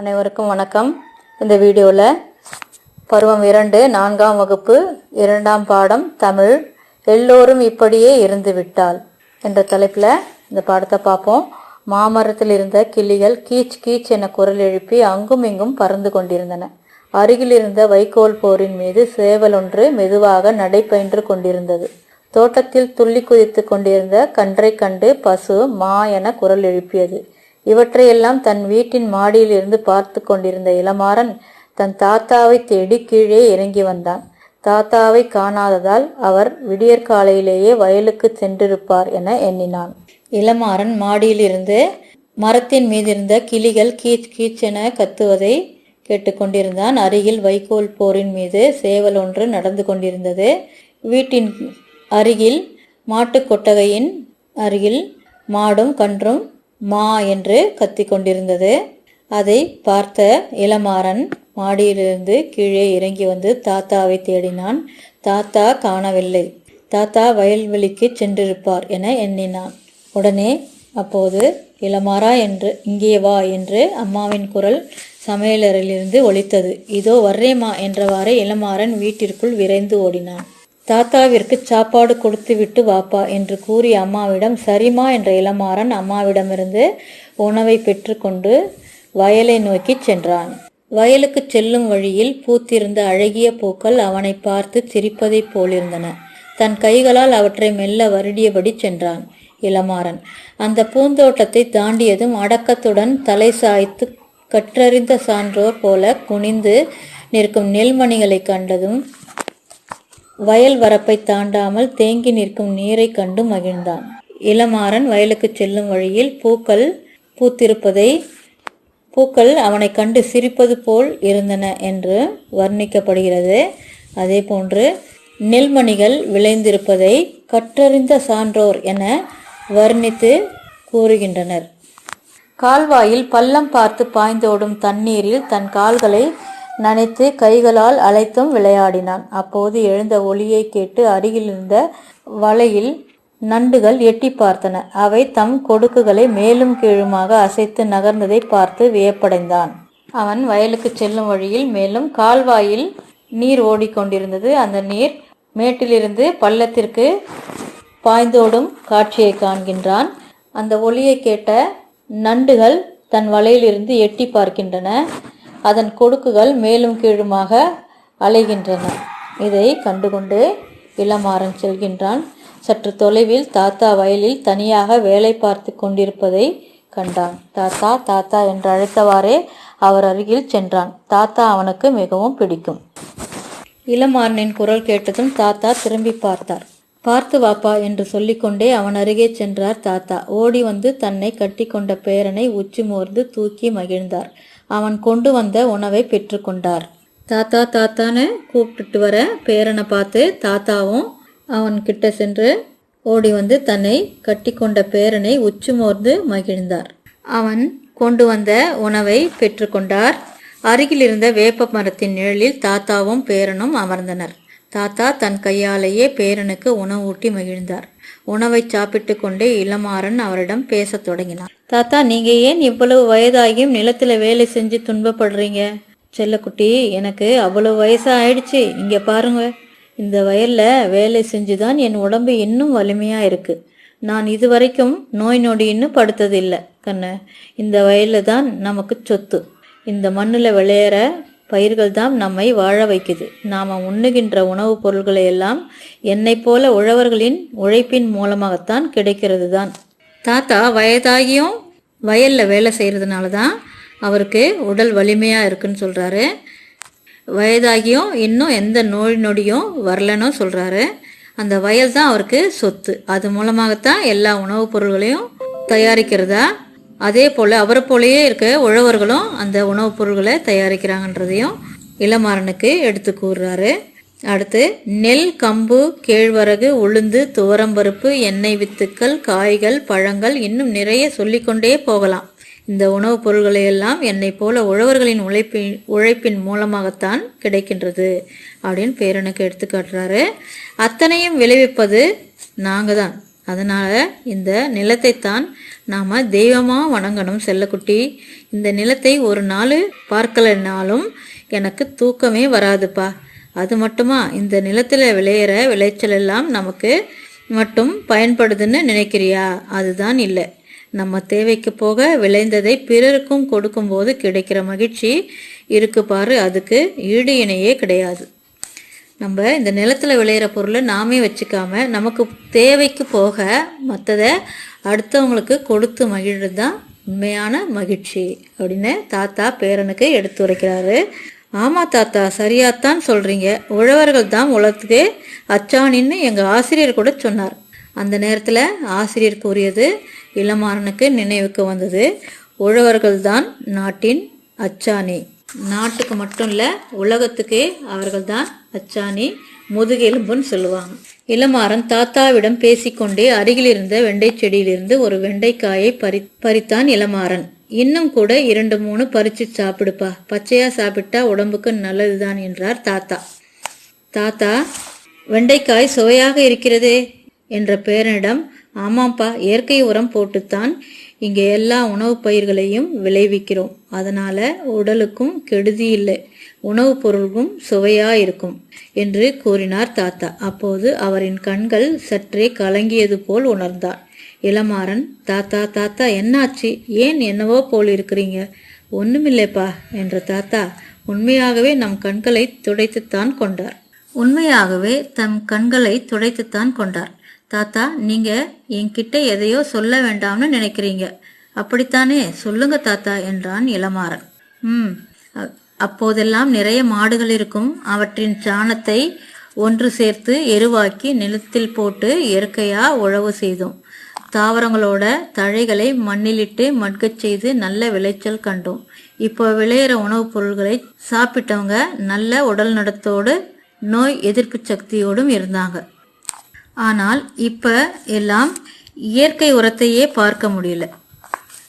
அனைவருக்கும் வணக்கம். இந்த வீடியோவில் பருவம் இரண்டு நான்காம் வகுப்பு இரண்டாம் பாடம் தமிழ் எல்லோரும் இப்படியே இருந்து விட்டால் என்ற தலைப்பில் இந்த பாடத்தை பார்ப்போம். மாமரத்தில் இருந்த கிளிகள் கீச் கீச் என குரல் எழுப்பி அங்கும் இங்கும் பறந்து கொண்டிருந்தன. அருகில் இருந்த வைக்கோல் போரின் மீது சேவல் ஒன்று மெதுவாக நடைபயின்று கொண்டிருந்தது. தோட்டத்தில் துள்ளி குதித்து கொண்டிருந்த கன்றை கண்டு பசு மா என குரல் எழுப்பியது. இவற்றையெல்லாம் தன் வீட்டின் மாடியில் இருந்து பார்த்து கொண்டிருந்த இளமாறன் தன் தாத்தாவை தேடி கீழே இறங்கி வந்தான். தாத்தாவை காணாததால் அவர் விடியற்காலையிலேயே வயலுக்கு சென்றிருப்பார் என எண்ணினான். இளமாறன் மாடியிலிருந்து மரத்தின் மீதிருந்த கிளிகள் கீச் கீச்சென கத்துவதை கேட்டுக்கொண்டிருந்தான் அருகில் வைக்கோல் போரின் மீது சேவல் ஒன்று நடந்து கொண்டிருந்தது. வீட்டின் அருகில் மாட்டுக் கொட்டகையின் அருகில் மாடும் கன்றும் மா என்று கத்திக்கொண்டிருந்தது. அதை பார்த்த இளமாறன் மாடியிலிருந்து கீழே இறங்கி வந்து தாத்தாவை தேடினான். தாத்தா காணவில்லை. தாத்தா வயல்வெளிக்கு சென்றிருப்பார் என எண்ணினான். உடனே அப்போது இளமாறா என்று இங்கே வா என்று அம்மாவின் குரல் சமையலறையிலிருந்து ஒலித்தது. இதோ வர்றேமா என்றவாறே இளமாறன் வீட்டிற்குள் விரைந்து ஓடினான். தாத்தாவிற்கு சாப்பாடு கொடுத்து விட்டு வாப்பா என்று கூறி அம்மாவிடம் சரிமா என்ற இளமாறன் அம்மாவிடமிருந்து உணவை பெற்றுக்கொண்டு வயலை நோக்கி சென்றான். வயலுக்கு செல்லும் வழியில் பூத்திருந்த அழகிய பூக்கள் அவனை பார்த்து சிரிப்பதைப் போலிருந்தன. தன் கைகளால் அவற்றை மெல்ல வருடியபடி சென்றான் இளமாறன். அந்த பூந்தோட்டத்தை தாண்டியதும் அடக்கத்துடன் தலை சாய்த்து கற்றறிந்த சான்றோர் போல குனிந்து நிற்கும் நெல்மணிகளை கண்டதும் வயல் வரப்பை தாண்டாமல் தேங்கி நிற்கும் நீரை கண்டு மகிழ்ந்தான். இளமாறன் வயலுக்கு செல்லும் வழியில் பூக்கள் பூத்திருப்பதை பூக்கள் அவனை கண்டு சிரிப்பது போல் இருந்தன என்று வர்ணிக்கப்படுகிறது. அதே போன்று நெல்மணிகள் விளைந்திருப்பதை கற்றறிந்த சான்றோர் என வர்ணித்து கூறுகின்றனர். கால்வாயில் பள்ளம் பார்த்து பாய்ந்தோடும் தண்ணீரில் தன் கால்களை நனைத்து கைகளால் அழைத்தும் விளையாடினான். அப்போது எழுந்த ஒளியை கேட்டு அருகில் இருந்த வலையில் நண்டுகள் எட்டி பார்த்தன. அவை தம் கொடுக்குகளை மேலும் கீழுமாக அசைத்து நகர்ந்ததை பார்த்து வியப்படைந்தான். அவன் வயலுக்கு செல்லும் வழியில் மேலும் கால்வாயில் நீர் ஓடிக்கொண்டிருந்தது அந்த நீர் மேட்டிலிருந்து பள்ளத்திற்கு பாய்ந்தோடும் காட்சியை காண்கின்றான். அந்த ஒளியை கேட்ட நண்டுகள் தன் வலையிலிருந்து எட்டி பார்க்கின்றன. அதன் கொடுக்குகள் மேலும் கீழுமாக அலைகின்றன. இதை கண்டுகொண்டு இளமாறன் செல்கின்றான். சற்று தொலைவில் தாத்தா வயலில் தனியாக வேலை பார்த்து கொண்டிருப்பதை கண்டான். தாத்தா தாத்தா என்று அழைத்தவாறே அவர் அருகில் சென்றான். தாத்தா அவனுக்கு மிகவும் பிடிக்கும். இளமாறனின் குரல் கேட்டதும் தாத்தா திரும்பி பார்த்தார். பார்த்து வாப்பா என்று சொல்லிக்கொண்டே அவன் அருகே சென்றார் தாத்தா. ஓடி வந்து தன்னை கட்டிக்கொண்ட பேரனை உச்சி மோர்ந்து தூக்கி மகிழ்ந்தார். அவன் கொண்டு வந்த உணவை பெற்றுக்கொண்டார். தாத்தா தாத்தான்னு கூப்பிட்டுட்டு வர பேரனை பார்த்து தாத்தாவும் அவன் கிட்ட சென்று ஓடி வந்து தன்னை கட்டிக்கொண்ட பேரனை உச்சுமோர்ந்து மகிழ்ந்தார். அவன் கொண்டு வந்த உணவை பெற்றுக்கொண்டார். அருகிலிருந்த வேப்ப மரத்தின் நிழலில் தாத்தாவும் பேரனும் அமர்ந்தனர். தாத்தா தன் கையாலேயே பேரனுக்கு உணவூட்டி மகிழ்ந்தார். உணவை சாப்பிட்டு கொண்டே இளமாறன் அவரிடம் பேசத் தொடங்கினார் தாத்தா நீங்க ஏன் இவ்வளவு வயதாகியும் நிலத்துல வேலை செஞ்சு துன்பப்படுறீங்க? செல்லக்குட்டி எனக்கு அவ்வளவு வயசா ஆயிடுச்சு இங்க பாருங்க. இந்த வயல்ல வேலை செஞ்சுதான் என் உடம்பு இன்னும் வலிமையா இருக்கு. நான் இதுவரைக்கும் நோய் நொடின்னு படுத்ததில்லை கண்ணு. இந்த வயல்ல தான் நமக்கு சொத்து. இந்த மண்ணில் விளையிற பயிர்கள் தான் நம்மை வாழ வைக்குது. நாம் உண்ணுகின்ற உணவுப் பொருள்களை எல்லாம் என்னை போல உழவர்களின் உழைப்பின் மூலமாகத்தான் கிடைக்கிறது தான். தாத்தா வயதாகியும் வயலில் வேலை செய்கிறதுனால தான் அவருக்கு உடல் வலிமையாக இருக்குன்னு சொல்கிறாரு வயதாகியும் இன்னும் எந்த நோய் நொடியும் வரலன்னு சொல்கிறாரு அந்த வயல் தான் அவருக்கு சொத்து. அது மூலமாகத்தான் எல்லா உணவுப் பொருள்களையும் தயாரிக்கிறதா அதே போல் அவரை போலயே இருக்க உழவர்களும் அந்த உணவுப் பொருள்களை தயாரிக்கிறாங்கன்றதையும் இளமாறனுக்கு எடுத்து கூறுறாரு. அடுத்து நெல் கம்பு கேழ்வரகு உளுந்து துவரம்பருப்பு எண்ணெய் வித்துக்கள் காய்கள் பழங்கள் இன்னும் நிறைய சொல்லிக்கொண்டே போகலாம். இந்த உணவுப் பொருள்களை எல்லாம் என்னை போல உழவர்களின் உழைப்பின் உழைப்பின் மூலமாகத்தான் கிடைக்கின்றது அப்படின்னு பேரனுக்கு எடுத்துக்காட்டுறாரு அத்தனையும் விளைவிப்பது நாங்கள் தான் அதனால் இந்த நிலத்தை தான் நாம் தெய்வமாக வணங்கணும் செல்லக்குட்டி. இந்த நிலத்தை ஒரு நாள் பார்க்கலைனாலும் எனக்கு தூக்கமே வராதுப்பா. அது மட்டுமா? இந்த நிலத்தில் விளையிற விளைச்சல் எல்லாம் நமக்கு மட்டும் பயன்படுதுன்னு நினைக்கிறியா? அதுதான் இல்லை. நம்ம தேவைக்கு போக விளைந்ததை பிறருக்கும் கொடுக்கும்போது கிடைக்கிற மகிழ்ச்சி இருக்கு பாரு அதுக்கு ஈடு இணையே கிடையாது. நம்ம இந்த நிலத்துல விளையிற பொருளை நாமே வச்சுக்காம நமக்கு தேவைக்கு போக மற்றதை அடுத்தவங்களுக்கு கொடுத்து மகிழ்றது தான் உண்மையான மகிழ்ச்சி அப்படின்னு தாத்தா பேரனுக்கு எடுத்து உரைக்கிறாரு. ஆமாம் தாத்தா சரியாத்தான் சொல்கிறீங்க உழவர்கள் தான் உலகத்துக்கு அச்சாணின்னு எங்கள் ஆசிரியர் கூட சொன்னார். அந்த நேரத்தில் ஆசிரியர் கூறியது இளமாறனுக்கு நினைவுக்கு வந்தது. உழவர்கள் தான் நாட்டின் அச்சாணி. நாட்டுக்கு மட்டும் இல்லை உலகத்துக்கே அவர்கள் தான் அச்சாணி. முதுகெலும்புன்னு சொல்லுவாங்க. இளமாறன் தாத்தாவிடம் பேசிக்கொண்டே அருகில் இருந்த வெண்டை செடியிலிருந்து ஒரு வெண்டைக்காயை பறி பறித்தான் இளமாறன். இன்னும் கூட இரண்டு மூணு பறிச்சு சாப்பிடுப்பா. பச்சையா சாப்பிட்டா உடம்புக்கு நல்லதுதான் என்றார் தாத்தா. தாத்தா வெண்டைக்காய் சுவையாக இருக்கிறதே என்ற பேரனிடம் ஆமாம்ப்பா இயற்கை உரம் போட்டுத்தான் இங்கே எல்லா உணவுப் பயிர்களையும் விளைவிக்கிறோம். அதனால உடலுக்கும் கெடுதி இல்லை. உணவுப் பொருளுக்கும் சுவையா இருக்கும் என்று கூறினார் தாத்தா. அப்போது அவரின் கண்கள் சற்றே கலங்கியது போல் உணர்ந்தார். இளமாறன் தாத்தா தாத்தா என்னாச்சு? ஏன் என்னவோ போல் இருக்கிறீங்க? ஒண்ணுமில்லைப்பா என்ற தாத்தா உண்மையாகவே நம் கண்களை துடைத்துத்தான் கொண்டார். உண்மையாகவே தம் கண்களை துடைத்துத்தான் கொண்டார். தாத்தா நீங்க என்கிட்ட எதையோ சொல்ல வேண்டாம்னு நினைக்கிறீங்க. அப்படித்தானே? சொல்லுங்க தாத்தா என்றான் இளமாறன். ம் அப்போதெல்லாம் நிறைய மாடுகள் இருக்கும். அவற்றின் சாணத்தை ஒன்று சேர்த்து எருவாக்கி நிலத்தில் போட்டு இயற்கையா உழவு செய்தோம். தாவரங்களோட தழைகளை மண்ணிலிட்டு மட்கச் செய்து நல்ல விளைச்சல் கண்டோம். இப்போ விளையிற உணவுப் பொருள்களை சாப்பிட்டவங்க நல்ல உடல் நடத்தோடு நோய் எதிர்ப்பு சக்தியோடும் இருந்தாங்க. ஆனால் இப்ப எல்லாம் இயற்கை உரத்தையே பார்க்க முடியல.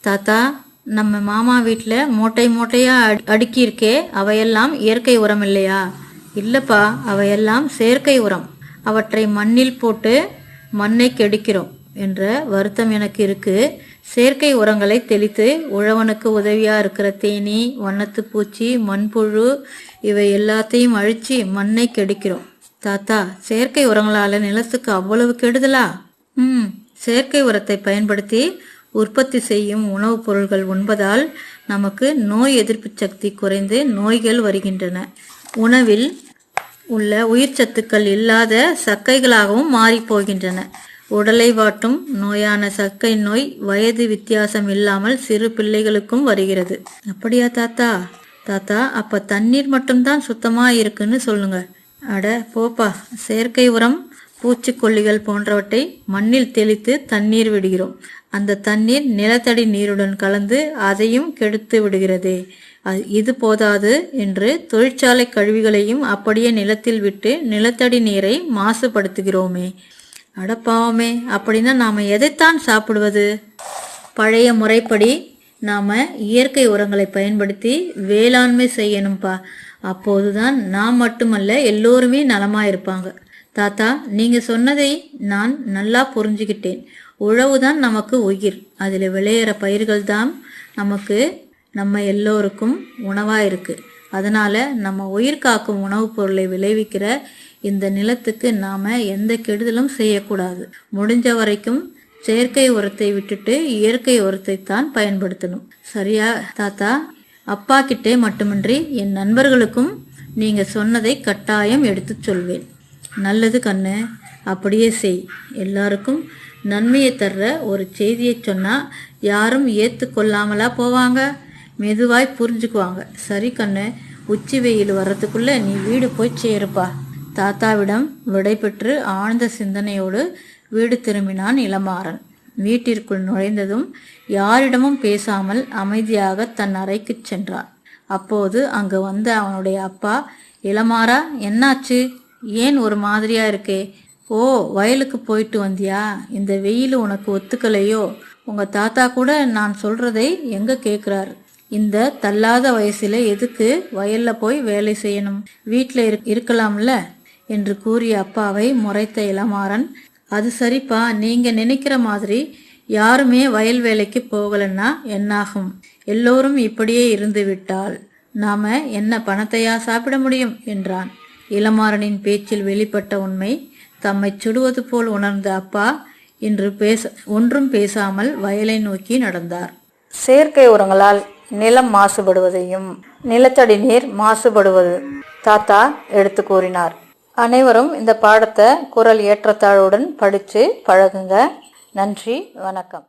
தாத்தா நம்ம மாமா வீட்டில் மூட்டை மூட்டையா அடி- அவையெல்லாம் இயற்கை உரம் இல்லையா? இல்லப்பா அவையெல்லாம் செயற்கை உரம். அவற்றை மண்ணில் போட்டு மண்ணை கெடுக்கிறோம் என்ற வருத்தம் எனக்கு இருக்கு. செயற்கை உரங்களை தெளித்து உழவனுக்கு உதவியா இருக்கிற தேனீ வண்ணத்து பூச்சி மண்புழு இவை எல்லாத்தையும் அழிச்சு மண்ணை கெடுக்கிறோம். தாத்தா செயற்கை உரங்களால நிலத்துக்கு அவ்வளவு கெடுதலா? ம் செயற்கை உரத்தை பயன்படுத்தி உற்பத்தி செய்யும் உணவுப் பொருள்கள் உண்பதால் நமக்கு நோய் எதிர்ப்பு சக்தி குறைந்து நோய்கள் வருகின்றன. உணவில் உள்ள உயிர் சத்துக்கள் இல்லாத சக்கைகளாகவும் மாறிப்போகின்றன உடலை வாட்டும் நோயான சக்கை நோய் வயது வித்தியாசம் இல்லாமல் சிறு பிள்ளைகளுக்கும் வருகிறது. அப்படியா தாத்தா? தாத்தா அப்ப தண்ணீர் மட்டும்தான் சுத்தமா இருக்குன்னு சொல்லுங்க. அட போப்பா செயற்கை உரம் பூச்சிக்கொல்லிகள் போன்றவற்றை மண்ணில் தெளித்து தண்ணீர் விடுகிறோம். அந்த தண்ணீர் நிலத்தடி நீருடன் கலந்து அதையும் கெடுத்து விடுகிறதே. இது போதாது என்று தொழிற்சாலை கழிவுகளையும் அப்படியே நிலத்தில் விட்டு நிலத்தடி நீரை மாசுபடுத்துகிறோமே. அடப்பாவமே அப்படின்னா நாம் எதைத்தான் சாப்பிடுவது? பழைய முறைப்படி நாம் இயற்கை உரங்களை பயன்படுத்தி வேளாண்மை செய்யணும்ப்பா அப்போதுதான் நான் மட்டுமல்ல எல்லோருமே நலமா இருப்பாங்க தாத்தா நீங்க சொன்னதை நான் நல்லா புரிஞ்சுக்கிட்டேன் உழவுதான் நமக்கு உயிர். அதில் விளையிற பயிர்கள் தான் நமக்கு நம்ம எல்லோருக்கும் உணவா இருக்கு அதனால நம்ம உயிர் காக்கும் உணவுப் பொருளை விளைவிக்கிற இந்த நிலத்துக்கு நாம எந்த கெடுதலும் செய்யக்கூடாது. முடிஞ்ச வரைக்கும் செயற்கை உரத்தை விட்டுட்டு இயற்கை உரத்தை தான் பயன்படுத்தணும். சரியா தாத்தா? அப்பா கிட்டே மட்டுமின்றி என் நண்பர்களுக்கும் நீங்க சொன்னதை கட்டாயம் எடுத்துச் சொல்வேன். நல்லது கண்ணு அப்படியே செய். எல்லாருக்கும் நன்மையை தர்ற ஒரு செய்தியை சொன்னால் யாரும் ஏற்றுக்கொள்ளாமலா போவாங்க. மெதுவாய் புரிஞ்சுக்குவாங்க. சரி கண்ணு உச்சி வெயில் வர்றதுக்குள்ள நீ வீடு போய் சேருப்பா. தாத்தாவிடம் விடைபெற்று ஆழ்ந்த சிந்தனையோடு வீடு திரும்பினான் இளமாறன். வீட்டிற்குள் நுழைந்ததும் யாரிடமும் பேசாமல் அமைதியாக தன் அறைக்குச் சென்றார் அப்போது அங்கு வந்த அவனுடைய அப்பா இளமாரா என்னாச்சு? ஏன் ஒரு மாதிரியா இருக்கே? ஓ வயலுக்கு போயிட்டு வந்தியா? இந்த வெயில் உனக்கு ஒத்துக்கலையோ? உங்க தாத்தா கூட நான் சொல்றதை எங்க கேக்குறாரு? இந்த தள்ளாத வயசுல எதுக்கு வயல்ல போய் வேலை செய்யணும்? வீட்டில் இருக்கலாம்ல? என்று கூறிய அப்பாவை முறைத்த இளமாறன் அது சரிப்பா நீங்க நினைக்கிற மாதிரி யாருமே வயல் வேலைக்கு போகலன்னா என்னாகும்? எல்லோரும் இப்படியே இருந்து விட்டால் நாம என்ன பணத்தையா சாப்பிட முடியும்? என்றான். இளமாறனின் பேச்சில் வெளிப்பட்ட உண்மை தம்மை சுடுவது போல் உணர்ந்த அப்பா இன்று பேச ஒன்றும் பேசாமல் வயலை நோக்கி நடந்தார். செயற்கை உரங்களால் நிலம் மாசுபடுவதையும் நிலத்தடி நீர் மாசுபடுவது தாத்தா எடுத்து கூறினார். அனைவரும் இந்த பாடத்தை குரல் ஏற்றத்தாழ்வுடன் படித்து பழகுங்க. நன்றி வணக்கம்.